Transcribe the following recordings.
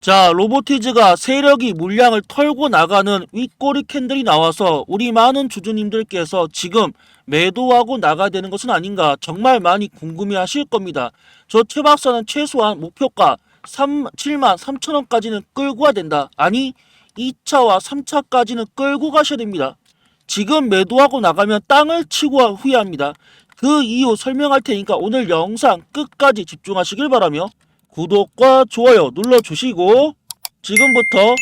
자, 로보티즈가 세력이 물량을 털고 나가는 윗꼬리 캔들이 나와서 우리 많은 주주님들께서 지금 매도하고 나가야 되는 것은 아닌가 정말 많이 궁금해 하실 겁니다. 저 최 박사는 최소한 목표가 3, 7만 3천 원까지는 끌고 가야 된다. 아니, 2차와 3차까지는 끌고 가셔야 됩니다. 지금 매도하고 나가면 땅을 치고 후회합니다. 그 이유 설명할 테니까 오늘 영상 끝까지 집중하시길 바라며 구독과 좋아요 눌러주시고 지금부터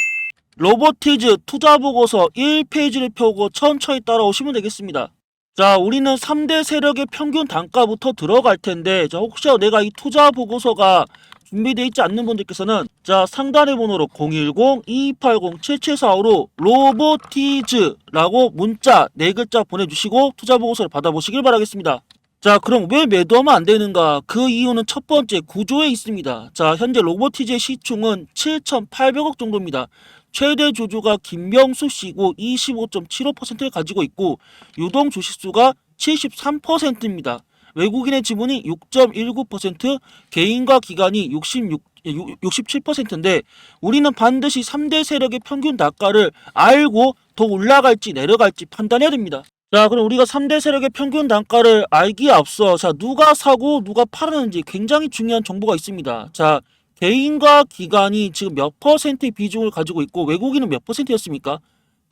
로보티즈 투자 보고서 1페이지를 펴고 천천히 따라오시면 되겠습니다. 자, 우리는 3대 세력의 평균 단가부터 들어갈 텐데, 자, 혹시 내가 이 투자 보고서가 준비되어 있지 않는 분들께서는, 자, 상단의 번호로 010-2280-7745로 로보티즈라고 문자 4글자 보내주시고 투자 보고서를 받아보시길 바라겠습니다. 자, 그럼 왜 매도하면 안 되는가? 그 이유는 첫 번째 구조에 있습니다. 자, 현재 로보티즈의 시총은 7,800억 정도입니다. 최대 주주가 김명수 씨고 25.75%를 가지고 있고 유동 주식수가 73%입니다. 외국인의 지분이 6.19%, 개인과 기관이 66 67%인데 우리는 반드시 3대 세력의 평균 단가를 알고 더 올라갈지 내려갈지 판단해야 됩니다. 자, 그럼 우리가 3대 세력의 평균 단가를 알기에 앞서 자, 누가 사고 누가 팔았는지 굉장히 중요한 정보가 있습니다. 자, 개인과 기관이 지금 몇 퍼센트의 비중을 가지고 있고 외국인은 몇 퍼센트였습니까?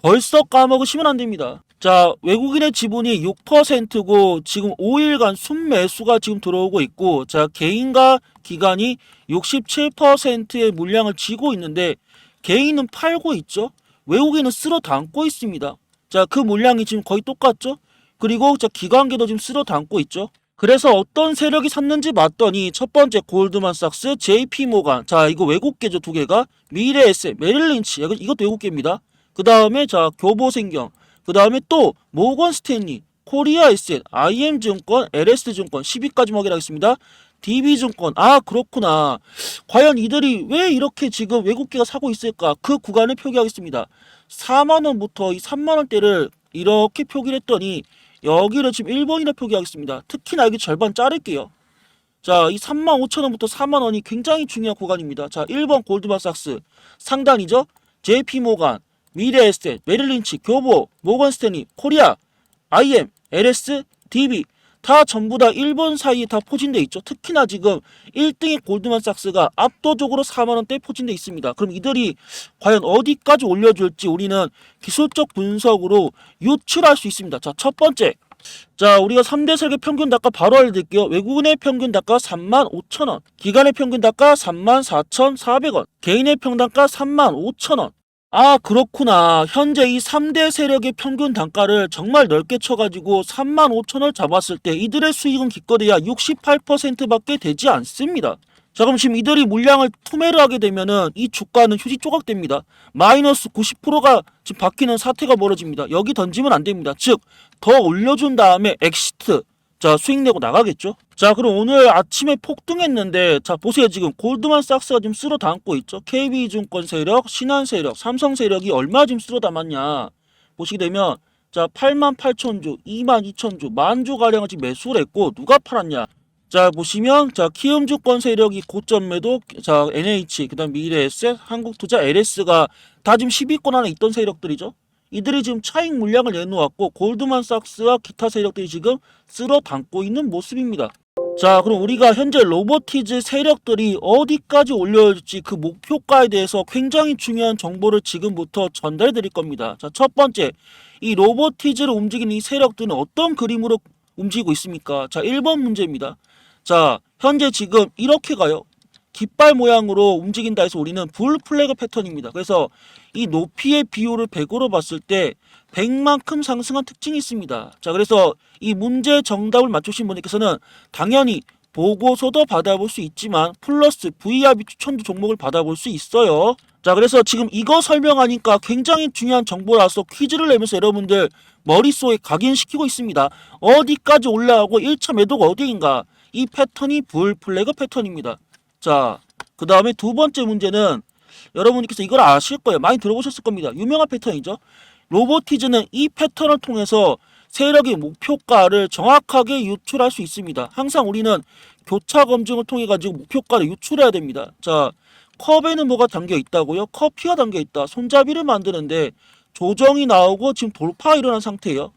벌써 까먹으시면 안 됩니다. 자, 외국인의 지분이 6%고 지금 5일간 순매수가 지금 들어오고 있고 자, 개인과 기관이 67%의 물량을 쥐고 있는데 개인은 팔고 있죠. 외국인은 쓸어 담고 있습니다. 자, 그 물량이 지금 거의 똑같죠? 그리고 자, 기관계도 지금 쓸어 담고 있죠. 그래서 어떤 세력이 샀는지 봤더니 첫 번째 골드만삭스, JP모간, 자 이거 외국계죠 두 개가 미래 에셋, 메릴린치 이거- 이것도 외국계입니다. 그 다음에 자 교보생경, 그 다음에 또 모건 스탠리, 코리아 에셋, IM증권, LS증권 10위까지 확인하겠습니다. DB증권, 아 그렇구나. 과연 이들이 왜 이렇게 지금 외국계가 사고 있을까? 그 구간을 표기하겠습니다. 4만 원부터 이 3만 원대를 이렇게 표기를 했더니 여기를 지금 1번이라 표기하겠습니다. 특히나 여기 절반 자를게요. 자, 이 3만 5천 원부터 4만 원이 굉장히 중요한 구간입니다. 자, 1번 골드만삭스 상단이죠. JP모간, 미래에셋, 메릴린치, 교보, 모건스탠리, 코리아, IM, LS, DB 다 전부 다 1번 사이에 다 포진돼 있죠. 특히나 지금 1등의 골드만삭스가 압도적으로 4만 원대 포진돼 있습니다. 그럼 이들이 과연 어디까지 올려줄지 우리는 기술적 분석으로 유출할 수 있습니다. 자, 첫 번째. 자, 우리가 3대 세계 평균 단가 바로 알려드릴게요. 외국인의 평균 단가 3만 5천 원, 기관의 평균 단가 3만 4천 400원, 개인의 평단가 3만 5천 원. 아, 그렇구나. 현재 이 3대 세력의 평균 단가를 정말 넓게 쳐가지고 3만 5천 원을 잡았을 때 이들의 수익은 기껏해야 68%밖에 되지 않습니다. 자, 그럼 지금 이들이 물량을 투매를 하게 되면은 이 주가는 휴지 조각됩니다. 마이너스 90%가 지금 바뀌는 사태가 벌어집니다. 여기 던지면 안 됩니다. 즉, 더 올려준 다음에 엑시트. 자, 수익 내고 나가겠죠? 자, 그럼 오늘 아침에 폭등했는데, 자, 보세요. 지금 골드만삭스가 지금 쓸어 담고 있죠? KB증권 세력, 신한 세력, 삼성 세력이 얼마 지금 쓸어 담았냐? 보시게 되면, 자, 8만 8천 주, 2만 2천 주, 만주 가량을 지금 매수를 했고, 누가 팔았냐? 자 보시면 자 키움주권 세력이 고점 매도 자 NH 그다음 미래에셋 한국투자 LS가 다 지금 10위권 안에 있던 세력들이죠. 이들이 지금 차익 물량을 내놓았고 골드만삭스와 기타 세력들이 지금 쓸어 담고 있는 모습입니다. 자 그럼 우리가 현재 로보티즈 세력들이 어디까지 올려올지 그 목표가에 대해서 굉장히 중요한 정보를 지금부터 전달해 드릴 겁니다. 자첫 번째 이 로보티즈를 움직이는 이 세력들은 어떤 그림으로 움직이고 있습니까? 자 1번 문제입니다. 자, 현재 지금 이렇게 가요. 깃발 모양으로 움직인다 해서 우리는 불 플래그 패턴입니다. 그래서 이 높이의 비율을 100으로 봤을 때 100만큼 상승한 특징이 있습니다. 자, 그래서 이 문제 정답을 맞추신 분들께서는 당연히 보고서도 받아볼 수 있지만 플러스 VRB 추천도 종목을 받아볼 수 있어요. 자, 그래서 지금 이거 설명하니까 굉장히 중요한 정보라서 퀴즈를 내면서 여러분들 머릿속에 각인시키고 있습니다. 어디까지 올라가고 1차 매도가 어디인가? 이 패턴이 불 플래그 패턴입니다. 자, 그 다음에 두 번째 문제는 여러분께서 이걸 아실 거예요. 많이 들어보셨을 겁니다. 유명한 패턴이죠. 로보티즈는 이 패턴을 통해서 세력의 목표가를 정확하게 유출할 수 있습니다. 항상 우리는 교차 검증을 통해 가지고 목표가를 유출해야 됩니다. 자, 컵에는 뭐가 담겨 있다고요? 커피가 담겨 있다. 손잡이를 만드는데 조정이 나오고 지금 돌파가 일어난 상태예요.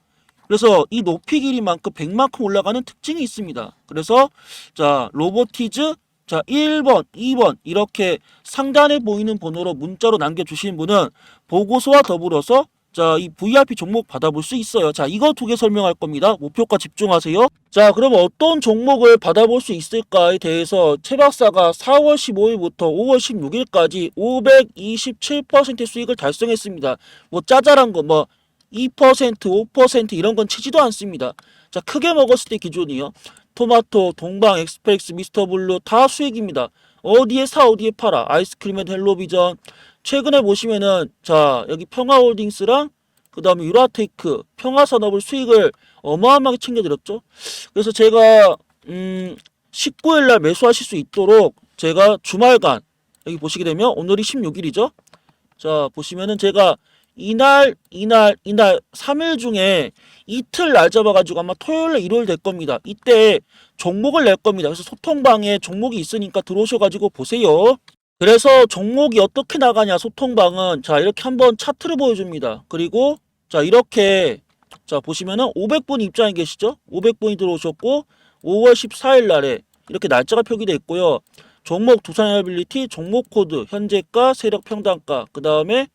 그래서 이 높이 길이만큼 100만큼 올라가는 특징이 있습니다. 그래서 자 로보티즈 자 1번, 2번 이렇게 상단에 보이는 번호로 문자로 남겨주신 분은 보고서와 더불어서 자 이 VIP 종목 받아볼 수 있어요. 자 이거 두 개 설명할 겁니다. 목표가 집중하세요. 자 그럼 어떤 종목을 받아볼 수 있을까에 대해서 최 박사가 4월 15일부터 5월 16일까지 527% 수익을 달성했습니다. 뭐 짜잘한 거 뭐 2%, 5% 이런 건 치지도 않습니다. 자, 크게 먹었을 때 기준이요. 토마토, 동방, 엑스프레스, 미스터블루 다 수익입니다. 어디에 사 어디에 팔아. 아이스크림엔 헬로비전. 최근에 보시면은 자, 여기 평화홀딩스랑 그 다음에 유라테이크, 평화산업을 수익을 어마어마하게 챙겨드렸죠. 그래서 제가 음 19일 날 매수하실 수 있도록 제가 주말간 여기 보시게 되면 오늘이 16일이죠. 자, 보시면은 제가 이날, 이날, 이날 3일 중에 이틀 날 잡아가지고 아마 토요일에 일요일 될 겁니다. 이때 종목을 낼 겁니다. 그래서 소통방에 종목이 있으니까 들어오셔가지고 보세요. 그래서 종목이 어떻게 나가냐 소통방은 자 이렇게 한번 차트를 보여줍니다. 그리고 자 이렇게 자 보시면은 500분 입장에 계시죠? 500분이 들어오셨고 5월 14일 날에 이렇게 날짜가 표기되어 있고요. 종목 두산헬빌리티 종목 코드 현재가 세력 평단가 그 다음에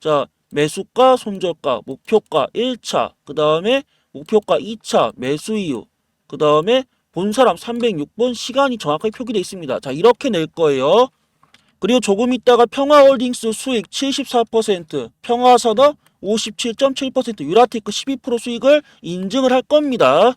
자 매수가 손절가 목표가 1차 그 다음에 목표가 2차 매수 이유 그 다음에 본 사람 306분 시간이 정확하게 표기되어 있습니다. 자 이렇게 낼 거예요. 그리고 조금 있다가 평화홀딩스 수익 74%, 평화산업 57.7%, 유라테크 12% 수익을 인증을 할 겁니다.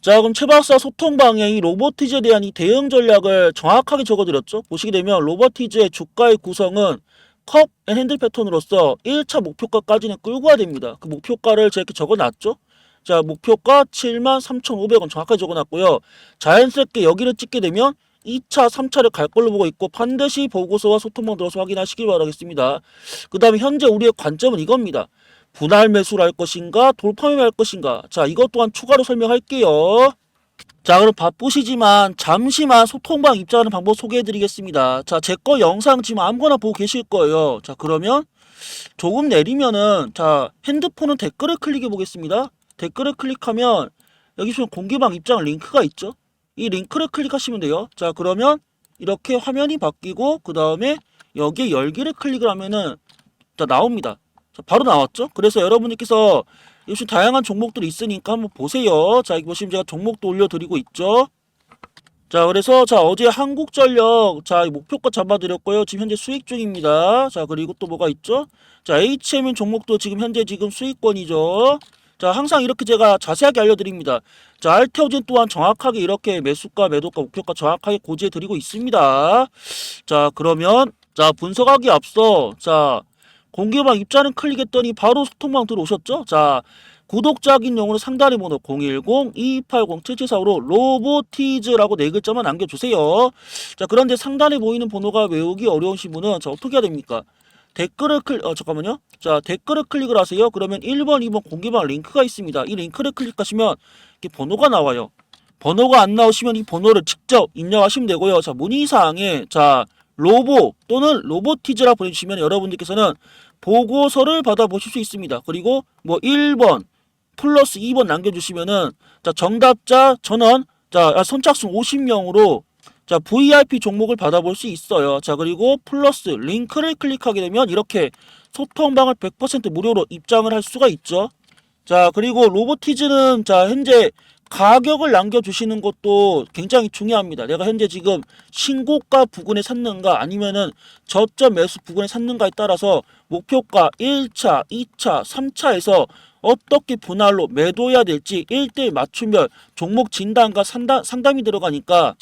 자 그럼 최 박사 소통방에 이 로보티즈에 대한 이 대응 전략을 정확하게 적어드렸죠. 보시게 되면 로보티즈의 주가의 구성은 컵앤 핸들 패턴으로서 1차 목표가까지는 끌고 가야 됩니다. 그 목표가를 제가 이렇게 적어놨죠. 자 목표가 73,500원 정확하게 적어놨고요. 자연스럽게 여기를 찍게 되면 2차, 3차를 갈 걸로 보고 있고 반드시 보고서와 소통방 들어서 확인하시길 바라겠습니다. 그 다음에 현재 우리의 관점은 이겁니다. 분할 매수를 할 것인가 돌파 매매할 것인가 자 이것 또한 추가로 설명할게요. 자 그럼 바쁘시지만 잠시만 소통방 입장하는 방법 소개해드리겠습니다. 자 제 거 영상 지금 아무거나 보고 계실 거예요. 자 그러면 조금 내리면은 자 핸드폰은 댓글을 클릭해 보겠습니다. 댓글을 클릭하면 여기 보면 공개방 입장 링크가 있죠. 이 링크를 클릭하시면 돼요. 자 그러면 이렇게 화면이 바뀌고 그 다음에 여기에 열기를 클릭을 하면은 자 나옵니다. 자, 바로 나왔죠. 그래서 여러분들께서 요즘 다양한 종목들이 있으니까 한번 보세요. 자 여기 보시면 제가 종목도 올려드리고 있죠. 자 그래서 자 어제 한국전력 자 목표가 잡아드렸고요. 지금 현재 수익 중입니다. 자 그리고 또 뭐가 있죠? 자 HMN 종목도 지금 현재 지금 수익권이죠. 자 항상 이렇게 제가 자세하게 알려드립니다. 자 알테오젠 또한 정확하게 이렇게 매수가 매도가 목표가 정확하게 고지해 드리고 있습니다. 자 그러면 자 분석하기 앞서 자 공개방 입자는 클릭했더니 바로 소통방 들어오셨죠? 자 구독자 확인용으로 상단에 번호 010-2280-7745로 로보티즈라고 네 글자만 남겨주세요. 자 그런데 상단에 보이는 번호가 외우기 어려우신 분은 자 어떻게 해야 됩니까? 댓글을 클, 어, 잠깐만요. 자, 댓글을 클릭을 하세요. 그러면 1번, 2번 공개방 링크가 있습니다. 이 링크를 클릭하시면 이렇게 번호가 나와요. 번호가 안 나오시면 이 번호를 직접 입력하시면 되고요. 자, 문의사항에, 자, 로보 또는 로보티즈라 보내주시면 여러분들께서는 보고서를 받아보실 수 있습니다. 그리고 뭐 1번 플러스 2번 남겨주시면은 자, 정답자 전원, 자, 선착순 50명으로 자, VIP 종목을 받아볼 수 있어요. 자, 그리고 플러스 링크를 클릭하게 되면 이렇게 소통방을 100% 무료로 입장을 할 수가 있죠. 자, 그리고 로보티즈는 자, 현재 가격을 남겨주시는 것도 굉장히 중요합니다. 내가 현재 지금 신고가 부근에 샀는가 아니면은 저점 매수 부근에 샀는가에 따라서 목표가 1차, 2차, 3차에서 어떻게 분할로 매도해야 될지 1대1 맞춤별 종목 진단과 상담, 상담이 들어가니까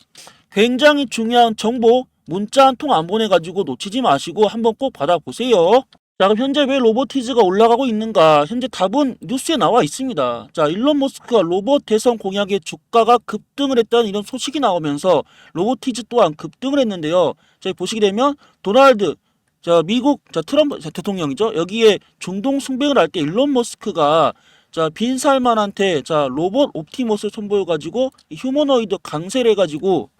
굉장히 중요한 정보 문자 한 통 안 보내가지고 놓치지 마시고 한번 꼭 받아보세요. 자 그럼 현재 왜 로보티즈가 올라가고 있는가? 현재 답은 뉴스에 나와 있습니다. 자 일론 머스크가 로봇 대선 공약의 주가가 급등을 했다는 이런 소식이 나오면서 로보티즈 또한 급등을 했는데요. 자 보시게 되면 도널드 자 미국 자 트럼프 자, 대통령이죠. 여기에 중동 숭배를 할때 일론 머스크가 자 빈살만한테 자 로봇 옵티머스를 선보여 가지고 휴머노이드 강세를 해 가지고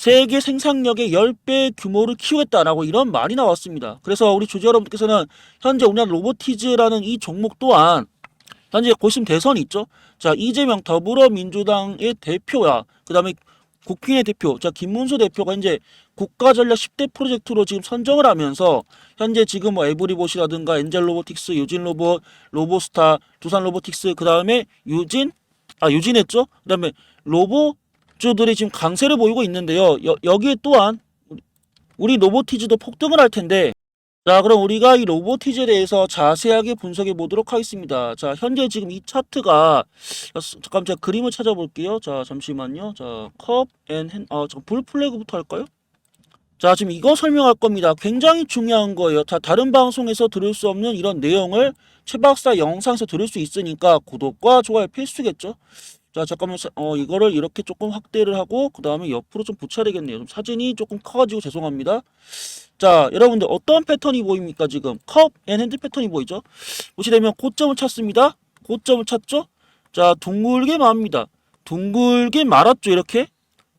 세계 생산력의 10배 규모를 키우겠다라고 이런 말이 나왔습니다. 그래서 우리 주주 여러분께서는 현재 우리나라 로보티즈라는 이 종목 또한 현재 고심 대선이 있죠. 자, 이재명 더불어민주당의 대표야. 그 다음에 국민의 대표, 자, 김문수 대표가 이제 국가전략 10대 프로젝트로 지금 선정을 하면서 현재 지금 뭐 에브리봇이라든가 엔젤 로보틱스, 유진 로봇, 로보스타, 두산 로보틱스, 그 다음에 유진, 아, 유진 했죠? 그 다음에 로보 주들이 지금 강세를 보이고 있는데요. 여, 여기에 또한 우리- 로보티즈도 폭등을 할 텐데 자, 그럼 우리가 이 로보티즈에 대해서 자세하게 분석해 보도록 하겠습니다. 자, 현재 지금 이 차트가 잠깐 제가 그림을 찾아볼게요. 자, 잠시만요. 자, 컵, 앤, 핸, 아, 저 불플래그부터 할까요? 자, 지금 이거 설명할 겁니다. 굉장히 중요한 거예요. 자, 다른 방송에서 들을 수 없는 이런 내용을 최 박사 영상에서 들을 수 있으니까 구독과 좋아요 필수겠죠? 자, 잠깐만, 사- 어, 이거를 이렇게 조금 확대를 하고, 그 다음에 옆으로 좀 붙여야 되겠네요. 좀 사진이 조금 커가지고 죄송합니다. 자, 여러분들 어떤 패턴이 보입니까, 지금? 컵, 앤 핸드 패턴이 보이죠? 보시되면 고점을 찾습니다. 고점을 찾죠? 자, 둥글게 맙니다. 둥글게 말았죠, 이렇게.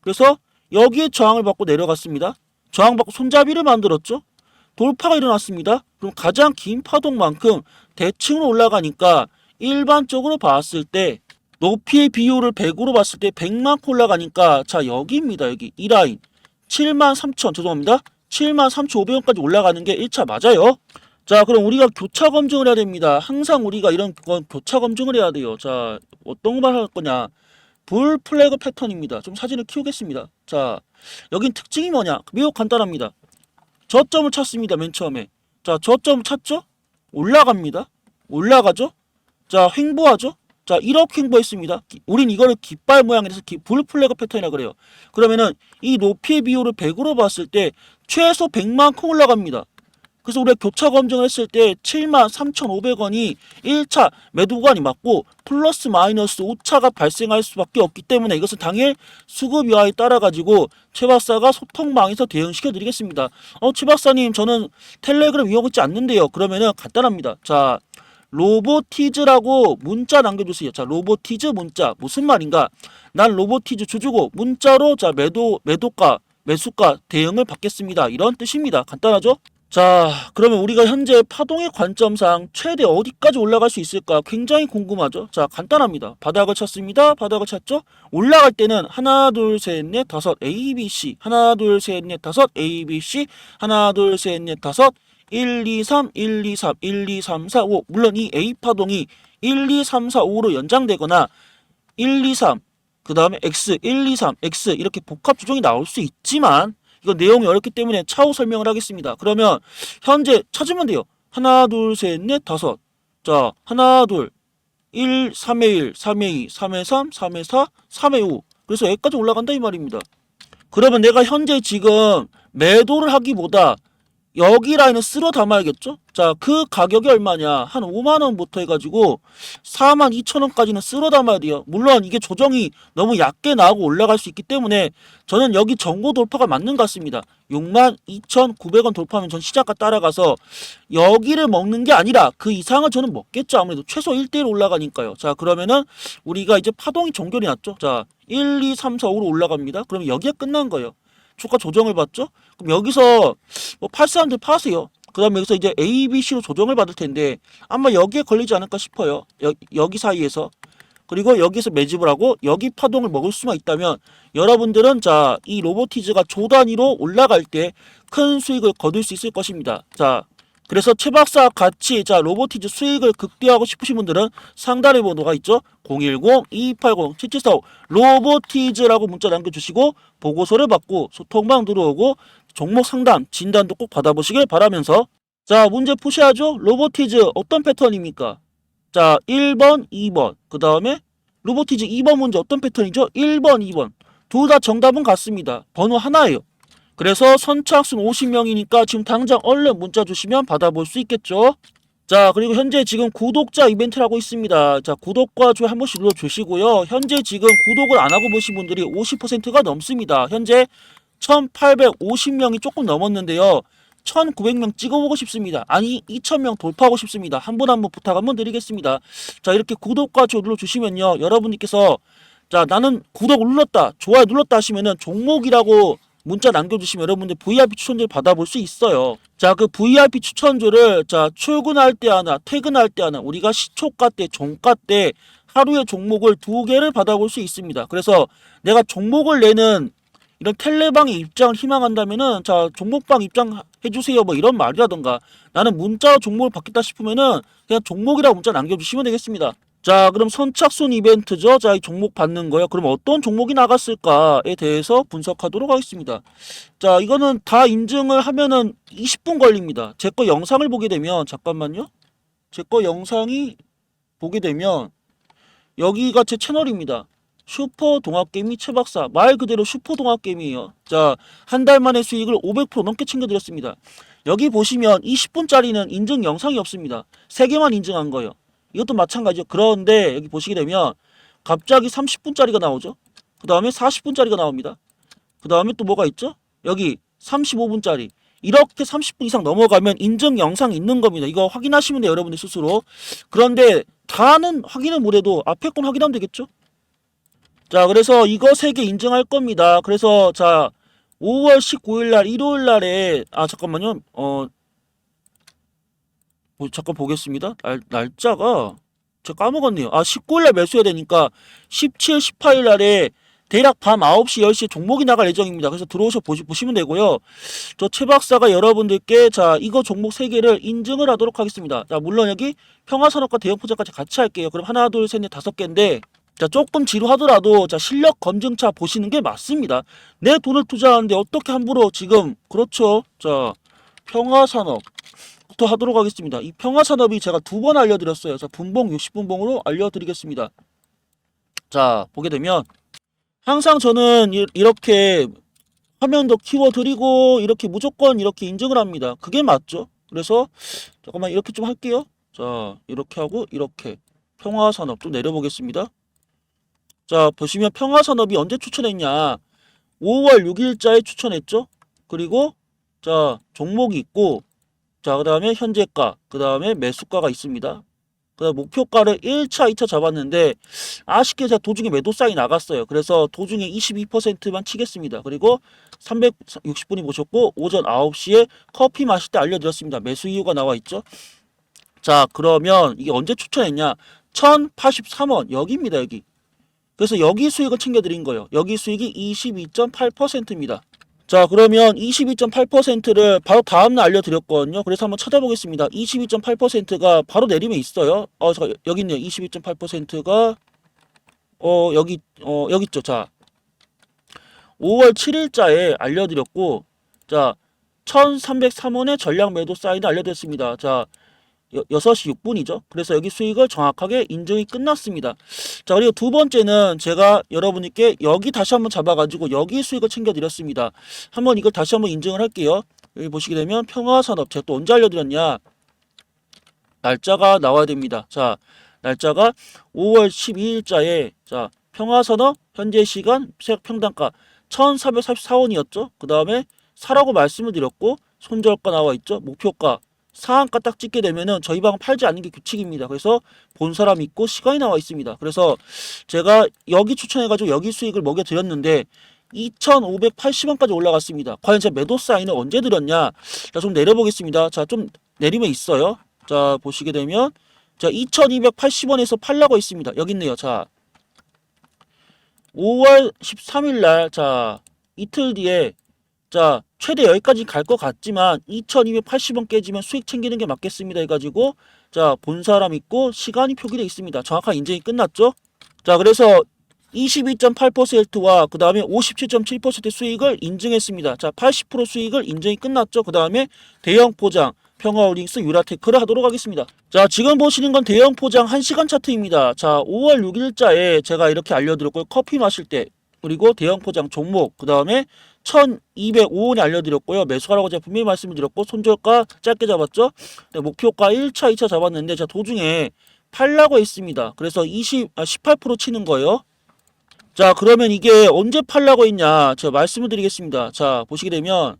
그래서 여기에 저항을 받고 내려갔습니다. 저항받고 손잡이를 만들었죠. 돌파가 일어났습니다. 그럼 가장 긴 파동만큼 대칭으로 올라가니까 일반적으로 봤을 때 높이의 비율을 100으로 봤을 때 100만큼 올라가니까 자 여기입니다. 여기 이 라인 7만 3천 죄송합니다. 7만 3,500원까지 올라가는 게 1차 맞아요. 자 그럼 우리가 교차 검증을 해야 됩니다. 항상 우리가 이런 건 교차 검증을 해야 돼요. 자 어떤 것만 할 거냐 불 플래그 패턴입니다. 좀 사진을 키우겠습니다. 자 여긴 특징이 뭐냐 매우 간단합니다. 저점을 찾습니다. 맨 처음에 자 저점을 찾죠? 올라갑니다. 올라가죠? 자 횡보하죠? 자 이렇게 횡보했습니다. 기- 우린 이거를 깃발 모양이라서 기- 불 플래그 패턴이라 그래요. 그러면은 이 높이의 비율을 100으로 봤을 때 최소 100만큼 올라갑니다. 그래서 우리가 교차 검증을 했을 때 7만 3,500원이 1차 매도 구간이 맞고 플러스 마이너스 5차가 발생할 수밖에 없기 때문에 이것은 당일 수급 여하에 따라 가지고 최 박사가 소통망에서 대응시켜 드리겠습니다. 어, 최 박사님 저는 텔레그램 이용하고 있지 않는데요. 그러면은 간단합니다. 자, 로보티즈라고 문자 남겨주세요. 자, 로보티즈 문자 무슨 말인가? 난 로보티즈 주주고 문자로 자 매도 매도가 매수가 대응을 받겠습니다. 이런 뜻입니다. 간단하죠? 자, 그러면 우리가 현재 파동의 관점상 최대 어디까지 올라갈 수 있을까 굉장히 궁금하죠. 자, 간단합니다. 바닥을 쳤습니다. 바닥을 쳤죠. 올라갈 때는 하나, 둘, 셋, 넷, 다섯 A, B, C 하나, 둘, 셋, 넷, 다섯 A, B, C 하나, 둘, 셋, 넷, 다섯 1, 2, 3, 1, 2, 3, 1, 2, 3, 4, 5 물론 이 A 파동이 1, 2, 3, 4, 5로 연장되거나 1, 2, 3, 그 다음에 X, 1, 2, 3, X 이렇게 복합 조정이 나올 수 있지만 이거 내용이 어렵기 때문에 차후 설명을 하겠습니다. 그러면 현재 찾으면 돼요. 하나, 둘, 셋, 넷, 다섯. 자, 하나, 둘, 1, 3의 1, 3의 2, 3의 3, 3의 4, 3의 5. 그래서 여기까지 올라간다 이 말입니다. 그러면 내가 현재 지금 매도를 하기보다 여기 라인을 쓸어 담아야겠죠? 자, 그 가격이 얼마냐? 한 5만 원부터 해가지고 4만 2천 원까지는 쓸어 담아야 돼요. 물론 이게 조정이 너무 얕게 나오고 올라갈 수 있기 때문에 저는 여기 정고 돌파가 맞는 것 같습니다. 6만 2,900원 돌파하면 전 시작과 따라가서 여기를 먹는 게 아니라 그 이상을 저는 먹겠죠. 아무래도 최소 1대1 올라가니까요. 자, 그러면은 우리가 이제 파동이 종결이 났죠. 자, 1, 2, 3, 4, 5로 올라갑니다. 그러면 여기가 끝난 거예요. 주가 조정을 받죠? 그럼 여기서 뭐 팔 사람들 파세요. 그 다음에 여기서 이제 A, B, C로 조정을 받을 텐데 아마 여기에 걸리지 않을까 싶어요. 여, 여기 사이에서. 그리고 여기서 매집을 하고 여기 파동을 먹을 수만 있다면 여러분들은 자, 이 로보티즈가 조 단위로 올라갈 때 큰 수익을 거둘 수 있을 것입니다. 자, 그래서 최 박사 같이 자 로보티즈 수익을 극대화하고 싶으신 분들은 상단에 번호가 있죠. 010-2280-7745 로보티즈라고 문자 남겨주시고 보고서를 받고 소통방 들어오고 종목 상담 진단도 꼭 받아보시길 바라면서 자 문제 푸셔야죠. 로보티즈 어떤 패턴입니까? 자 1번 2번 그 다음에 로보티즈 2번 문제 어떤 패턴이죠? 1번 2번 둘 다 정답은 같습니다. 번호 하나예요. 그래서 선착순 50명이니까 지금 당장 얼른 문자 주시면 받아볼 수 있겠죠. 자 그리고 현재 지금 구독자 이벤트를 하고 있습니다. 자 구독과 좋아요 한 번씩 눌러주시고요. 현재 지금 구독을 안 하고 보신 분들이 50%가 넘습니다. 현재 1850명이 조금 넘었는데요. 1900명 찍어보고 싶습니다. 아니 2000명 돌파하고 싶습니다. 한 분 한 분 부탁 한번 드리겠습니다. 자 이렇게 구독과 좋아요 눌러주시면요. 여러분들께서 자 나는 구독 눌렀다 좋아요 눌렀다 하시면은 종목이라고 문자 남겨주시면 여러분들 VIP 추천제를 받아볼 수 있어요. 자, 그 VIP 추천제를 자 출근할 때 하나, 퇴근할 때 하나, 우리가 시초가 때, 종가 때 하루에 종목을 두 개를 받아볼 수 있습니다. 그래서 내가 종목을 내는 이런 텔레방의 입장을 희망한다면은 자 종목방 입장 해주세요 뭐 이런 말이라던가 나는 문자로 종목을 받겠다 싶으면은 그냥 종목이라고 문자 남겨주시면 되겠습니다. 자 그럼 선착순 이벤트죠. 자 이 종목 받는 거요. 그럼 어떤 종목이 나갔을까에 대해서 분석하도록 하겠습니다. 자 이거는 다 인증을 하면은 20분 걸립니다. 제 거 영상을 보게 되면 잠깐만요. 제 거 영상이 보게 되면 여기가 제 채널입니다. 슈퍼 동학개미 최박사 말 그대로 슈퍼 동학개미예요. 자, 한 달 만에 수익을 500% 넘게 챙겨드렸습니다. 여기 보시면 20분짜리는 인증 영상이 없습니다. 3개만 인증한 거예요. 이것도 마찬가지죠. 그런데 여기 보시게 되면 갑자기 30분짜리가 나오죠. 그 다음에 40분짜리가 나옵니다. 그 다음에 또 뭐가 있죠? 여기 35분짜리. 이렇게 30분 이상 넘어가면 인증 영상이 있는 겁니다. 이거 확인하시면 돼요, 여러분들 스스로. 그런데 다는 확인은 못해도 앞에 건 확인하면 되겠죠? 자, 그래서 이거 세 개 인증할 겁니다. 그래서 자, 5월 19일 날 일요일 날에 아 잠깐만요. 어 뭐, 잠깐 보겠습니다. 날 날짜가 제가 까먹었네요. 아 19일 날 매수해야 되니까 17, 18일 날에 대략 밤 9시, 10시에 종목이 나갈 예정입니다. 그래서 들어오셔 보시, 보시면 되고요. 저 최 박사가 여러분들께 자, 이거 종목 세 개를 인증을 하도록 하겠습니다. 자, 물론 여기 평화산업과 대형포장까지 같이 할게요. 그럼 하나, 둘, 셋, 넷, 다섯 개인데 자, 조금 지루하더라도 자, 실력 검증차 보시는 게 맞습니다. 내 돈을 투자하는데 어떻게 함부로 지금 그렇죠. 자, 평화산업 부터 하도록 하겠습니다. 이 평화산업이 제가 두 번 알려드렸어요. 자, 분봉 60분봉으로 알려드리겠습니다. 자, 보게 되면 항상 저는 이- 이렇게 화면도 키워드리고 이렇게 무조건 이렇게 인증을 합니다. 그게 맞죠? 그래서 잠깐만 이렇게 좀 할게요. 자, 이렇게 하고 이렇게 평화산업 좀 내려보겠습니다. 자, 보시면 평화산업이 언제 추천했냐? 5월 6일자에 추천했죠? 그리고 자, 종목이 있고 자, 그 다음에 현재가, 그 다음에 매수가가 있습니다. 그 다음 목표가를 1차, 2차 잡았는데 아쉽게 제가 도중에 매도 사인 나갔어요. 그래서 도중에 22%만 치겠습니다. 그리고 360분이 보셨고 오전 9시에 커피 마실 때 알려드렸습니다. 매수 이유가 나와 있죠. 자, 그러면 이게 언제 추천했냐? 1083원 여기입니다. 여기. 그래서 여기 수익을 챙겨드린 거예요. 여기 수익이 22.8%입니다. 자, 그러면 22.8%를 바로 다음날 알려드렸거든요. 그래서 한번 찾아보겠습니다. 22.8%가 바로 내림에 있어요. 어, 저 여기 있네요. 22.8%가 어, 여기 어, 여기 있죠. 자. 5월 7일자에 알려드렸고 자, 1303원의 전량 매도 사인을 알려드렸습니다. 자, 여, 6시 6분이죠. 그래서 여기 수익을 정확하게 인증이 끝났습니다. 자, 그리고 두 번째는 제가 여러분께 여기 다시 한번 잡아가지고 여기 수익을 챙겨드렸습니다. 한번 이걸 다시 한번 인증을 할게요. 여기 보시게 되면 평화산업 제가 또 언제 알려드렸냐? 날짜가 나와야 됩니다. 자, 날짜가 5월 12일자에 자 평화산업 현재 시간 세액 평단가 1,444원이었죠. 그 다음에 사라고 말씀을 드렸고 손절가 나와 있죠. 목표가 상한가 딱 찍게 되면은 저희 방은 팔지 않는 게 규칙입니다. 그래서 본 사람 있고 시간이 나와 있습니다. 그래서 제가 여기 추천해가지고 여기 수익을 먹여드렸는데 2,580원까지 올라갔습니다. 과연 제가 매도 사인을 언제 드렸냐? 자, 좀 내려보겠습니다. 자, 좀 내리면 있어요. 자, 보시게 되면 자, 2,280원에서 팔라고 있습니다. 여기 있네요. 자, 5월 13일 날, 자, 이틀 뒤에 자, 최대 여기까지 갈 것 같지만 2280원 깨지면 수익 챙기는 게 맞겠습니다 해가지고 자, 본 사람 있고 시간이 표기되어 있습니다. 정확한 인증이 끝났죠? 자, 그래서 22.8%와 그 다음에 57.7% 수익을 인증했습니다. 자, 80% 수익을 인증이 끝났죠? 그 다음에 대형 포장, 평화홀딩스, 유라테크를 하도록 하겠습니다. 자, 지금 보시는 건 대형 포장 1시간 차트입니다. 자, 5월 6일자에 제가 이렇게 알려드렸고요. 커피 마실 때, 그리고 대형 포장 종목, 그 다음에 1205원에 알려드렸고요. 매수하라고 제가 분명히 말씀을 드렸고, 손절가 짧게 잡았죠? 네, 목표가 1차, 2차 잡았는데, 제가 도중에 팔라고 했습니다. 그래서 20, 아, 18% 치는 거예요. 자, 그러면 이게 언제 팔라고 했냐? 제가 말씀을 드리겠습니다. 자, 보시게 되면,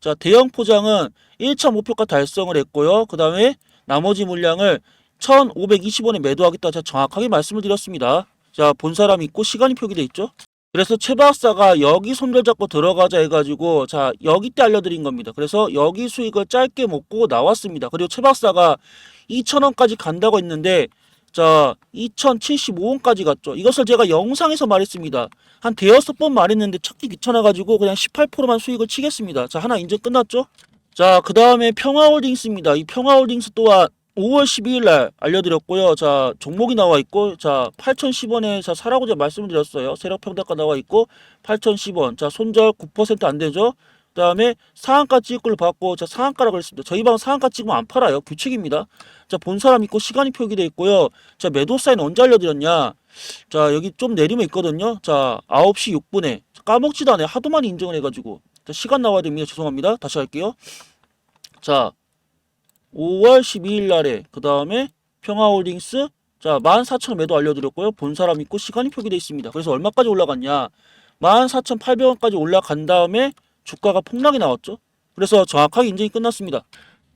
자, 대형 포장은 1차 목표가 달성을 했고요. 그 다음에 나머지 물량을 1,520원에 매도하겠다. 제가 정확하게 말씀을 드렸습니다. 자, 본 사람 있고 시간이 표기돼 있죠? 그래서 최 박사가 여기 손절 잡고 들어가자 해가지고 자 여기 때 알려드린 겁니다. 그래서 여기 수익을 짧게 먹고 나왔습니다. 그리고 최 박사가 2,000원까지 간다고 했는데 자 2,075원까지 갔죠. 이것을 제가 영상에서 말했습니다. 한 대여섯 번 말했는데 찾기 귀찮아가지고 그냥 18%만 수익을 치겠습니다. 자 하나 인증 끝났죠? 자 그 다음에 평화홀딩스입니다. 이 평화홀딩스 또한 5월 12일 날 알려드렸고요. 자, 종목이 나와 있고, 자, 8,010원에 자, 사라고 제가 말씀을 드렸어요. 세력 평가가 나와 있고, 8,010원. 자, 손절 9%안 되죠? 그 다음에 상한가 찍을 걸 받고, 자, 상한가라고 했습니다. 저희 방은 상한가 찍으면 안 팔아요. 규칙입니다. 자, 본 사람 있고, 시간이 표기되어 있고요. 자, 매도 사인 언제 알려드렸냐? 자, 여기 좀 내리면 있거든요. 자, 9시 6분에. 까먹지도 않아요. 하도 많이 인증을 해가지고. 자, 시간 나와야 됩니다. 죄송합니다. 다시 할게요. 자, 5월 12일 날에 그 다음에 평화홀딩스 자 14,000원 매도 알려드렸고요. 본 사람 있고 시간이 표기되어 있습니다. 그래서 얼마까지 올라갔냐? 14,800원까지 올라간 다음에 주가가 폭락이 나왔죠. 그래서 정확하게 인증이 끝났습니다.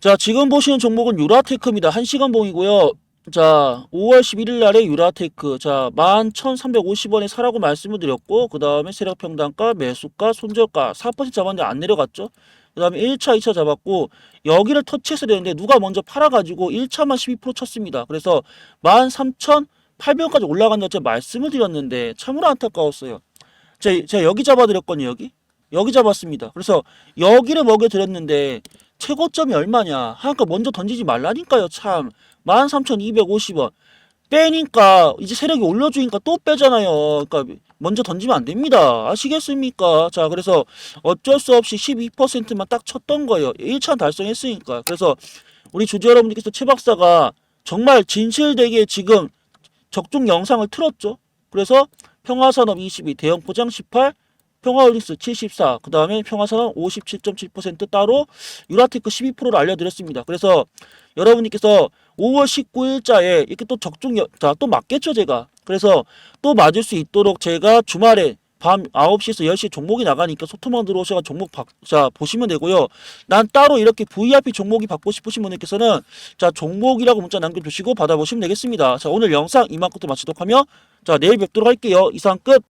자 지금 보시는 종목은 유라테크입니다. 1시간 봉이고요. 자 5월 11일 날에 유라테크. 자 11,350원에 사라고 말씀을 드렸고 그 다음에 세력평단가 매수가 손절가 4% 잡았는데 안 내려갔죠 그 다음에 1차, 2차 잡았고 여기를 터치해서 되는데 누가 먼저 팔아가지고 1차만 12% 쳤습니다. 그래서 13,800원까지 올라간다고 제가 말씀을 드렸는데 참으로 안타까웠어요. 제가, 제가 여기 잡아드렸거든요. 여기. 여기 잡았습니다. 그래서 여기를 먹여드렸는데 최고점이 얼마냐. 하니까 먼저 던지지 말라니까요. 참. 13,250원. 빼니까 이제 세력이 올려주니까 또 빼잖아요. 그러니까 먼저 던지면 안 됩니다. 아시겠습니까? 자, 그래서 어쩔 수 없이 12%만 딱 쳤던 거예요. 1차 달성했으니까. 그래서 우리 주주 여러분들께서 최 박사가 정말 진실되게 지금 적중 영상을 틀었죠. 그래서 평화산업 22, 대형 포장 18, 평화홀딩스 74, 그 다음에 평화산업 57.7% 따로 유라테크 12%를 알려드렸습니다. 그래서 여러분들께서 5월 19일자에 이렇게 또 적중, 여- 자, 또 맞겠죠, 제가. 그래서 또 맞을 수 있도록 제가 주말에 밤 9시에서 10시에 종목이 나가니까 소통만 들어오셔가 종목 바, 자, 보시면 되고요. 난 따로 이렇게 VIP 종목이 받고 싶으신 분들께서는 자, 종목이라고 문자 남겨주시고 받아보시면 되겠습니다. 자, 오늘 영상 이만큼도 마치도록 하며 자, 내일 뵙도록 할게요. 이상 끝!